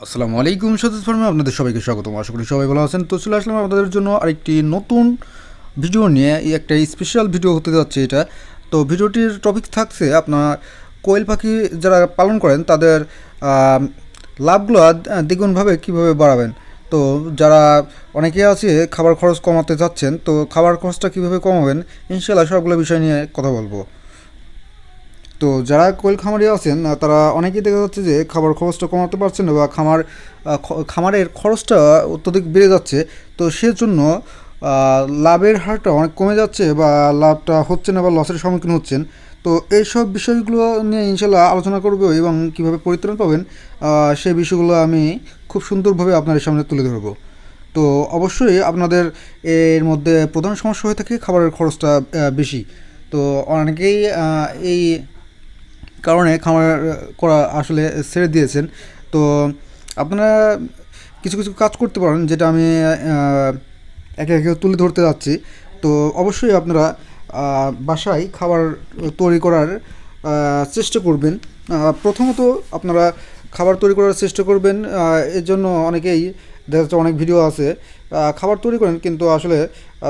আসসালামু আলাইকুম, সতীশ ফার্মে আপনাদের সবাইকে স্বাগতম। আশা করি সবাই ভালো আছেন। তো চলে আসলাম আপনাদের জন্য আরেকটি নতুন ভিডিও নিয়ে। একটা স্পেশাল ভিডিও হতে যাচ্ছে এটা। তো ভিডিওটির টপিক থাকছে আপনার কোয়েল পাখি যারা পালন করেন, তাদের লাভগুলো দ্বিগুণভাবে কীভাবে বাড়াবেন? তো যারা অনেকে আছে, খাবার খরচ কমাতে চাচ্ছেন, তো খাবার খরচটা কীভাবে কমাবেন? ইনশাল্লাহ সবগুলো বিষয় নিয়ে কথা বলব। তো যারা কোয়েল খামারি আছেন তারা অনেকেই দেখা যাচ্ছে যে খাবার খরচটা কমাতে পারছেন না বা খামার খামারের খরচটা অত্যধিক বেড়ে যাচ্ছে। তো সেজন্য লাভের হারটা অনেক কমে যাচ্ছে বা লাভটা হচ্ছে না বা লসের সম্মুখীন হচ্ছেন। তো এইসব বিষয়গুলো নিয়ে ইনশাল্লাহ আলোচনা করব এবং কীভাবে পরিত্রাণ পাবেন সেই বিষয়গুলো আমি খুব সুন্দরভাবে আপনাদের সামনে তুলে ধরবো। তো অবশ্যই আপনাদের এর মধ্যে প্রধান সমস্যা হয়ে থাকে খাবারের খরচটা বেশি। তো অনেকেই এই কারণে খামার করা আসলে ছেড়ে দিয়েছেন। তো আপনারা কিছু কিছু কাজ করতে পারেন, যেটা আমি একে একে তুলে ধরতে যাচ্ছি। তো অবশ্যই আপনারা বাসায় খাবার তৈরি করার চেষ্টা করবেন। প্রথমত আপনারা খাবার তৈরি করার চেষ্টা করবেন। এর জন্য অনেকেই, দেখা যাচ্ছে অনেক ভিডিও আছে খাবার তৈরি করেন, কিন্তু আসলে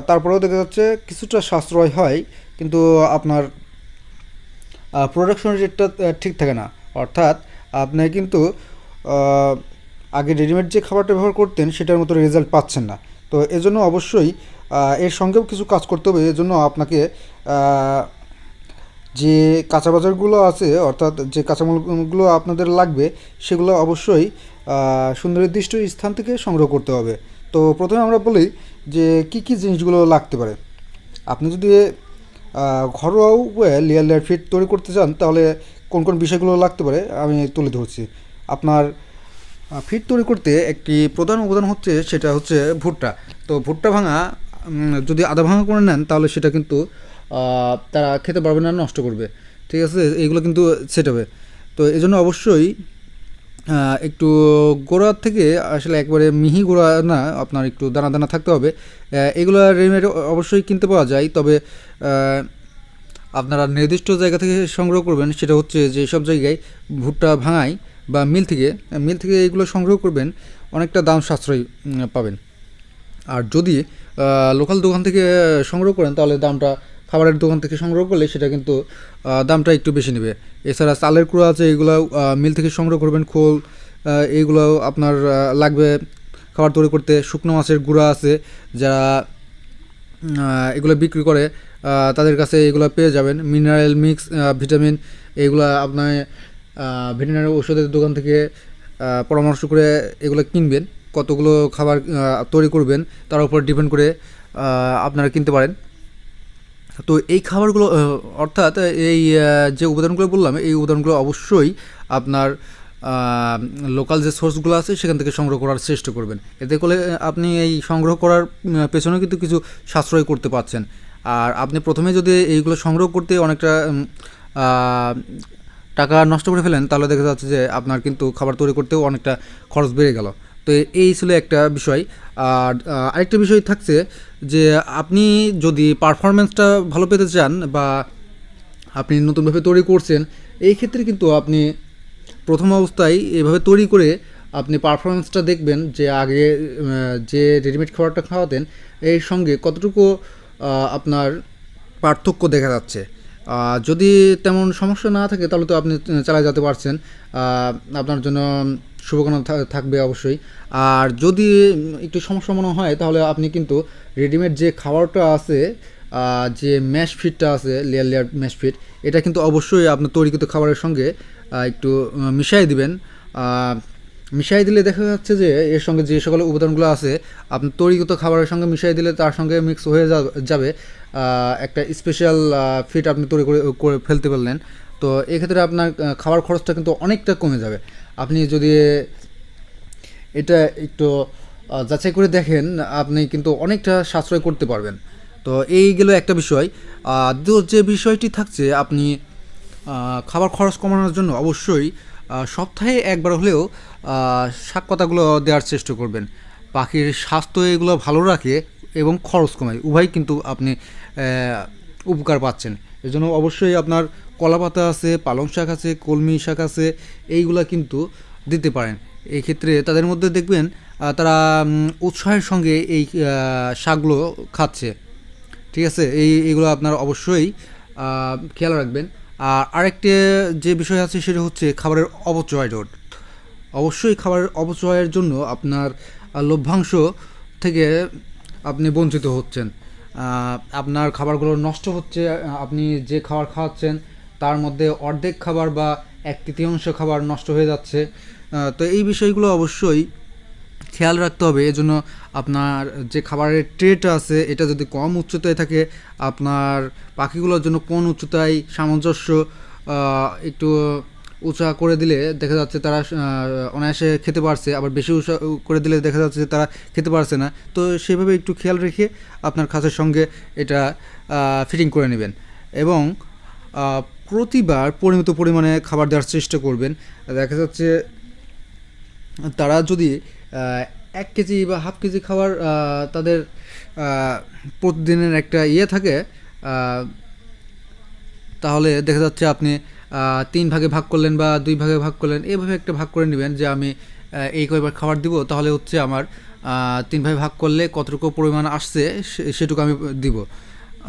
তারপরেও দেখা যাচ্ছে কিছুটা সাশ্রয় হয়। কিন্তু আপনার প্রোডাকশন রেটটা ঠিক থাকে না। অর্থাৎ আপনি কিন্তু আগে রেডিমেড যে খাবারটা ব্যবহার করতেন, সেটার মতো রেজাল্ট পাচ্ছেন না। তো এজন্য অবশ্যই এর সঙ্গেও কিছু কাজ করতে হবে। এজন্য আপনাকে যে কাঁচা বাজারগুলো আছে, অর্থাৎ যে কাঁচামালগুলো আপনাদের লাগবে, সেগুলো অবশ্যই সুনির্দিষ্ট স্থান থেকে সংগ্রহ করতে হবে। তো প্রথমে আমরা বলি যে, কি কি জিনিসগুলো লাগতে পারে? আপনি যদি ঘরোয়া উপায়ে লেয়ার লেয়ার ফিট তৈরি করতে চান, তাহলে কোন কোন বিষয়গুলো লাগতে পারে আমি তুলে ধরছি। আপনার ফিট তৈরি করতে একটি প্রধান উপাদান হচ্ছে, সেটা হচ্ছে ভুট্টা। তো ভুট্টা ভাঙা যদি আধা ভাঙা করে নেন, তাহলে সেটা কিন্তু তারা খেতে পারবে না, নষ্ট করবে। ঠিক আছে? এইগুলো কিন্তু সেট হবে। তো এই জন্য অবশ্যই একটু গোড়ার থেকে আসলে একবারে মিহি গোড়া না, আপনার একটু দানা দানা থাকতে হবে। এগুলো রেডিমেড অবশ্যই কিনতে পাওয়া যায়, তবে আপনারা নির্দিষ্ট জায়গা থেকে সংগ্রহ করবেন, সেটা হচ্ছে যে সব জায়গায় ভুট্টা ভাঙাই বা মিল থেকে মিল থেকে এগুলো সংগ্রহ করবেন, অনেকটা দাম সাশ্রয়ী পাবেন। আর যদি লোকাল দোকান থেকে সংগ্রহ করেন, তাহলে দামটা খাবারের দোকান থেকে সংগ্রহ করলে সেটা কিন্তু দামটা একটু বেশি নেবে। এছাড়া চালের কুড়া আছে, এগুলো মিল থেকে সংগ্রহ করবেন, খোল এইগুলো আপনার লাগবে খাবার তৈরি করতে। শুকনো মাছের গুঁড়া আছে, যারা এগুলো বিক্রি করে তাদের কাছে এগুলো পেয়ে যাবেন। মিনারেল মিক্স ভিটামিন, এগুলো আপনার ভেটেরিনারি ওষুধের দোকান থেকে পরামর্শ করে এগুলো কিনবেন। কতগুলো খাবার তৈরি করবেন, তার উপর ডিপেন্ড করে আপনারা কিনতে পারেন। তো এই খাবারগুলো অর্থাৎ এই যে উপাদানগুলো বললাম, এই উপাদানগুলো অবশ্যই আপনার লোকাল যে সোর্সগুলো আছে, সেখান থেকে সংগ্রহ করার চেষ্টা করবেন। এতে করে আপনি এই সংগ্রহ করার পেছনে কিন্তু কিছু সাশ্রয় করতে পারছেন। আর আপনি প্রথমে যদি এইগুলো সংগ্রহ করতে অনেকটা টাকা নষ্ট করে ফেলেন, তাহলে দেখা যাচ্ছে যে আপনার কিন্তু খাবার তৈরি করতেও অনেকটা খরচ বেড়ে গেল। তো এই ছিল একটা বিষয়। আর আরেকটা বিষয় থাকছে যে আপনি যদি পারফরমেন্সটা ভালো পেতে চান বা আপনি নতুনভাবে তৈরি করছেন, এই ক্ষেত্রে কিন্তু আপনি প্রথম অবস্থায় এভাবে তৈরি করে আপনি পারফরমেন্সটা দেখবেন যে আগে যে রেডিমেড খাবারটা খাওয়াতেন, এর সঙ্গে কতটুকু আপনার পার্থক্য দেখা যাচ্ছে। যদি তেমন সমস্যা না থাকে, তাহলে তো আপনি চালিয়ে যেতে পারছেন। আপনার জন্য শুভকামনা থাকবে অবশ্যই। আর যদি একটু সমস্যা মনে হয়, তাহলে আপনি কিন্তু রেডিমেড যে খাবারটা আছে যে ম্যাশ ফিটটা আছে লেয়ার লেয়ার ম্যাশ ফিট এটা কিন্তু অবশ্যই আপনার তৈরিকৃত খাবারের সঙ্গে একটু মিশিয়ে দিবেন। মিশিয়ে দিলে দেখা যাচ্ছে যে এর সঙ্গে যে সকল উপাদানগুলো আছে, আপনি তৈরিগত খাবারের সঙ্গে মিশিয়ে দিলে তার সঙ্গে মিক্স হয়ে যাবে। একটা স্পেশাল ফিট আপনি তৈরি করে করে ফেলতে পারলেন। তো এক্ষেত্রে আপনার খাবার খরচটা কিন্তু অনেকটা কমে যাবে। আপনি যদি এটা একটু যাচাই করে দেখেন, আপনি কিন্তু অনেকটা সাশ্রয় করতে পারবেন। তো এই গেল একটা বিষয়। দ্বিতীয় যে বিষয়টি থাকছে, আপনি খাবার খরচ কমানোর জন্য অবশ্যই সপ্তাহে একবার হলেও শাক পাতাগুলো দেওয়ার চেষ্টা করবেন। পাখির স্বাস্থ্য এগুলো ভালো রাখে এবং খরচ কমায়। উভয় কিন্তু আপনি উপকার পাচ্ছেন। এজন্য অবশ্যই আপনার কলা পাতা আছে, পালং শাক আছে, কলমি শাক আছে, এইগুলা কিন্তু দিতে পারেন। এই ক্ষেত্রে তাদের মধ্যে দেখবেন তারা উৎসাহের সঙ্গে এই শাকগুলো খাচ্ছে। ঠিক আছে? এই, এগুলো আপনার অবশ্যই খেয়াল রাখবেন। আর আরেকটি যে বিষয় আছে সেটা হচ্ছে খাবারের অপচয় রোধ। অবশ্যই খাবারের অপচয়ের জন্য আপনার লভ্যাংশ থেকে আপনি বঞ্চিত হচ্ছেন। আপনার খাবারগুলো নষ্ট হচ্ছে, আপনি যে খাবার খাওয়াচ্ছেন তার মধ্যে অর্ধেক খাবার বা এক তৃতীয়াংশ খাবার নষ্ট হয়ে যাচ্ছে। তো এই বিষয়গুলো অবশ্যই খেয়াল রাখতে হবে। এজন্য আপনার যে খাবারের ট্রেটা আছে, এটা যদি কম উচ্চতায় থাকে, আপনার পাখিগুলোর জন্য কোন উচ্চতায় সামঞ্জস্য একটু উঁচা করে দিলে দেখা যাচ্ছে তারা অনায়াসে খেতে পারছে, আবার বেশি উঁচা করে দিলে দেখা যাচ্ছে যে তারা খেতে পারছে না। তো সেভাবে একটু খেয়াল রেখে আপনার খাঁচার সঙ্গে এটা ফিটিং করে নেবেন এবং প্রতিবার পরিমিত পরিমাণে খাবার দেওয়ার চেষ্টা করবেন। দেখা যাচ্ছে তারা যদি এক কেজি বা হাফ কেজি আহ, তাদের প্রতিদিনের একটা ইয়ে থাকে তাহলে দেখা যাচ্ছে আপনি তিন ভাগে ভাগ করলেন বা দুই ভাগে ভাগ করলেন এইভাবে একটা ভাগ করে নেবেন যে আমি এই কয়বার খাবার দিব তাহলে হচ্ছে আমার তিন ভাগে ভাগ করলে কতটুকু পরিমাণ আসছে সেটুকু আমি দিব।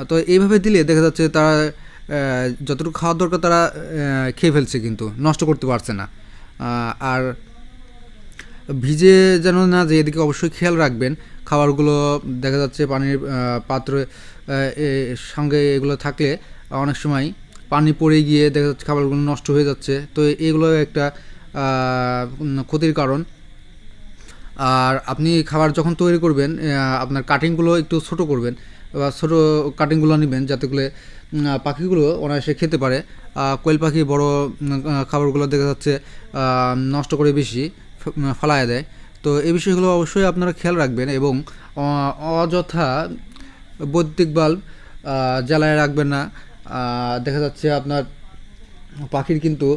তো এইভাবে দিলে দেখা যাচ্ছে তারা যতটুকু খাওয়ার দরকার তারা খেয়ে ফেলছে কিন্তু নষ্ট করতে পারছে না। আর ভিজে যেন না যে এদিকে অবশ্যই খেয়াল রাখবেন। খাবারগুলো দেখা যাচ্ছে পানির পাত্র সঙ্গে এগুলো থাকলে অনেক সময় পানি পড়ে গিয়ে দেখা যাচ্ছে খাবারগুলো নষ্ট হয়ে যাচ্ছে। তো এগুলো একটা ক্ষতির কারণ। আর আপনি খাবার যখন তৈরি করবেন আপনার কাটিংগুলো একটু ছোট করবেন বা ছোটো কাটিংগুলো নেবেন যাতে করে পাখিগুলো অনায়াসে খেতে পারে। কোয়েল পাখি বড় খাবারগুলো দেখা যাচ্ছে নষ্ট করে বেশি। ফালায় দেয়। তো এই বিষয়গুলো অবশ্যই আপনারা খেয়াল রাখবেন এবং অযথা বৈদ্যুতিক বাল্ব জ্বালায় রাখবেন না। দেখা যাচ্ছে আপনার পাখির কিন্তু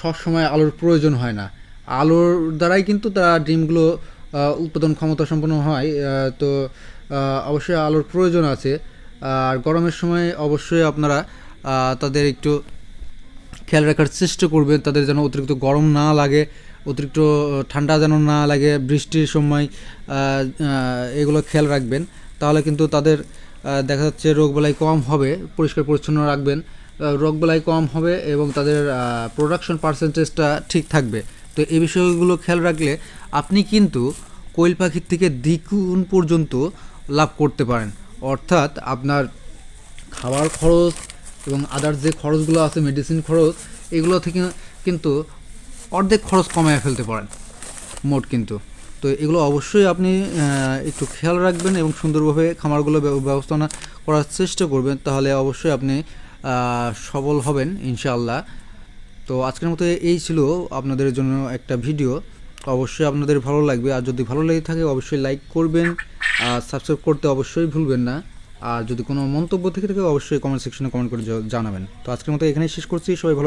সবসময় আলোর প্রয়োজন হয় না। আলোর দ্বারাই কিন্তু তারা ডিমগুলো উৎপাদন ক্ষমতা সম্পন্ন হয়। তো অবশ্যই আলোর প্রয়োজন আছে। আর গরমের সময় অবশ্যই আপনারা তাদের একটু খেয়াল রাখার চেষ্টা করবেন, তাদের যেন অতিরিক্ত গরম না লাগে। অতিরিক্ত ঠান্ডা যেন না লাগে, বৃষ্টির সময় এগুলো খেয়াল রাখবেন। তাহলে কিন্তু তাদের দেখা যাচ্ছে রোগবালাই কম হবে, পরিষ্কার পরিচ্ছন্ন রাখবেন। রোগবালাই কম হবে এবং তাদের প্রোডাকশন পার্সেন্টেজটা ঠিক থাকবে। তো এই বিষয়গুলো খেয়াল রাখলে আপনি কিন্তু কোয়েল পাখির থেকে দ্বিগুণ পর্যন্ত লাভ করতে পারেন। অর্থাৎ আপনার খাবার খরচ এবং আদার্স যে খরচগুলো আছে মেডিসিন খরচ, এগুলো থেকে কিন্তু অর্ধেক খরচ কমায় ফেলতে পারেন। মোট কিন্তু। তো এগুলো অবশ্যই আপনি একটু খেয়াল রাখবেন এবং সুন্দরভাবে খামারগুলো ব্যব- ব্যবস্থাপনা করার চেষ্টা করবেন, তাহলে অবশ্যই আপনি সবল হবেন, ইনশাআল্লাহ। তো আজকের মতো এই ছিল আপনাদের জন্য একটা ভিডিও। অবশ্যই আপনাদের ভালো লাগবে, আর যদি ভালো লেগে থাকে অবশ্যই লাইক করবেন, আর সাবস্ক্রাইব করতে অবশ্যই ভুলবেন না। আর যদি কোনো মন্তব্য থেকে থাকে অবশ্যই কমেন্ট সেকশনে কমেন্ট করে জানাবেন। তো আজকের মতো এখানেই শেষ করছি, সবাই ভালো